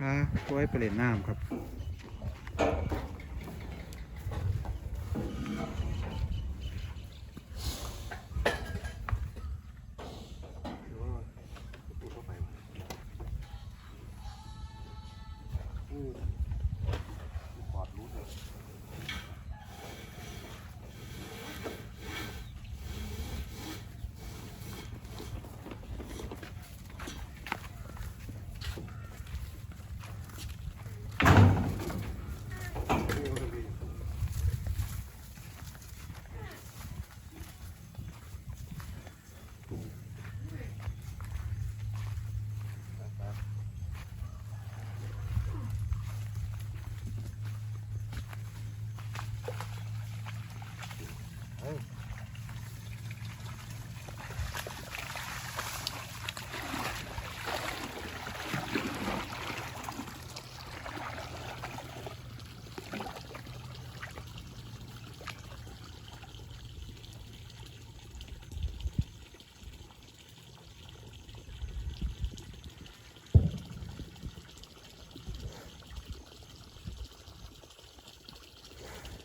พาไว้ไปเล่นน้ำครับอืม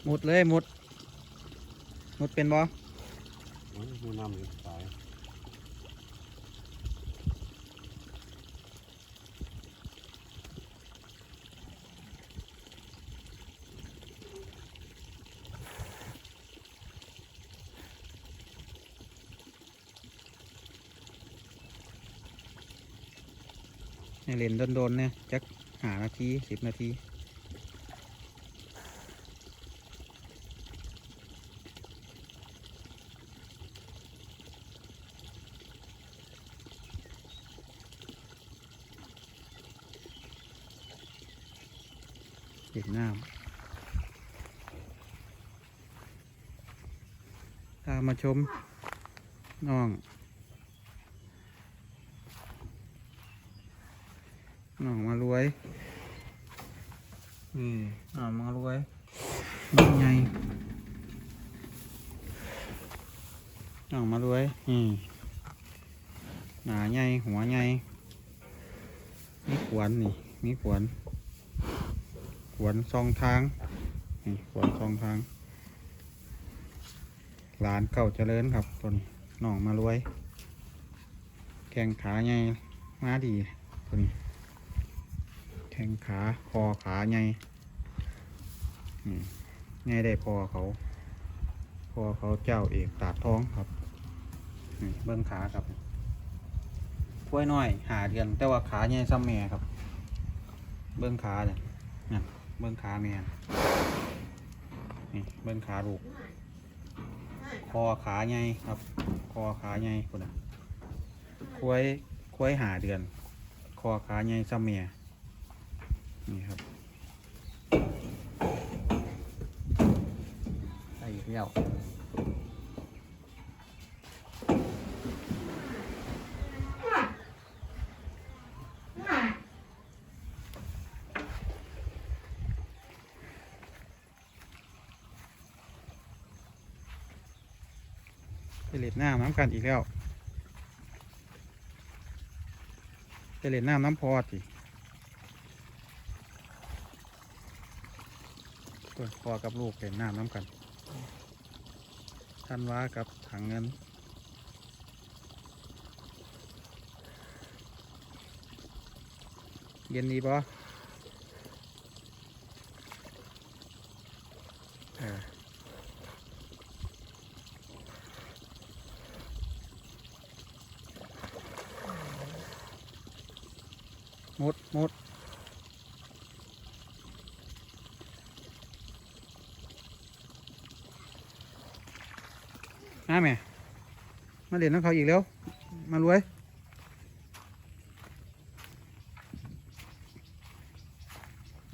หมดเลยหมด หมดเป็นบ่มันมีน้ำอยู่สายเล่นโดนๆเนี่ยจักหานาทีสิบนาที เล่นน้ำพามาชมน้องน้องมารวย นี่น้องมารวยนี่ไงน้องมารวย นี่หนาใหญ่หัวใหญ่มีขวานนี่มีขวาน ขวนสองทางนี่ขวนสองทางหลานเก่าเจริญครับตัวนี้น้องมารวย แข้งขาใหญ่มาดีตัวนี้แข้งขาคอขาใหญ่ใหญ่ได้พอเขาพอเขาเจ้าเอกตาดท้องครับนี่เบื้องขาครับกล้วยน้อยหาเดือนแต่ว่าขาใหญ่ซ้ำแม่ครับ เบื้องขาเนี่ยนี่ เบื้องขาแม่นี่เบื้องขาลูก คอขาใหญ่ครับ คอขาใหญ่คนน่ะคุ้ยคุ้ยหาเดือน คอขาใหญ่ซ้ำเม่นี่ครับใส่เที่ยว เล่นน้ำน้ำกันอีกแล้วไปเล่นน้ำน้ำพอสิเปิดพอกับลูกเห็นน้ำน้ำกันท่านว่ากับถังเงินเย็นดีปะ มดหมดมาแม่มาเรียนน้องเขาอีกแล้ว มารวย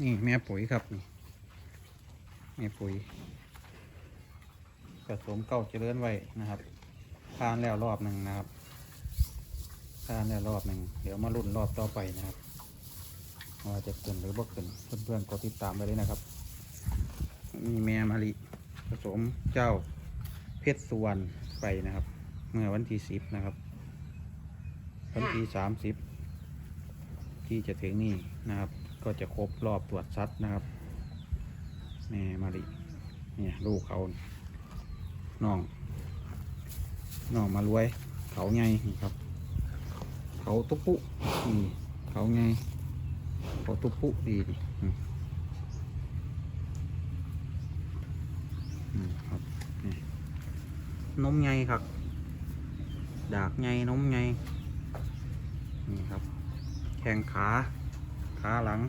นี่แม่ปุ๋ยครับนี่แม่ปุ๋ยผสมเก้าเจริญไว้นะครับทานแล้วรอบหนึ่งนะครับทานแล้วรอบหนึ่งเดี๋ยวมารุ่นรอบต่อไปนะครับ ว่าจะเกินหรือบ่เกินเพื่อนๆกดติดตามไปเลยนะครับนี่แม่มาริผสมเจ้าเพชรสุวรรณไปนะครับ เมื่อวันที่สิบนะครับ วันที่สามสิบที่จะถึงนี่นะครับ ก็จะครบรอบตรวจซัดนะครับ แม่มาริเนี่ยลูกเขาน้องน้องมารวย เขาไงนี่ครับ เขาตุ๊ปุนี่เขาไง เขาตุ๊ปุดีดิอืมอืมครับนี่นมไงครับ ดากไงนมไงนี่ครับ แข้งขา ขาหลัง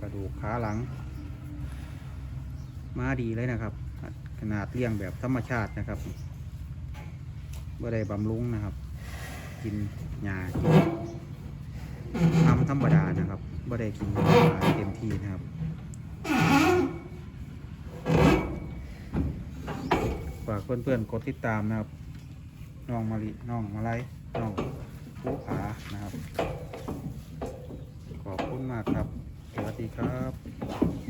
กระดูกขาหลัง มาดีเลยนะครับ ขนาดเลี้ยงแบบธรรมชาตินะครับบ่ได้บำรุงนะครับ กินหญ้ากินทำ ธรรมดานะครับบ่ได้กินเต็มที่นะครับฝากเพื่อนๆกดติดตามนะครับน้องมะลิน้องมาไลน้องผู้ขานะครับ ขอบคุณมากครับ สวัสดีครับ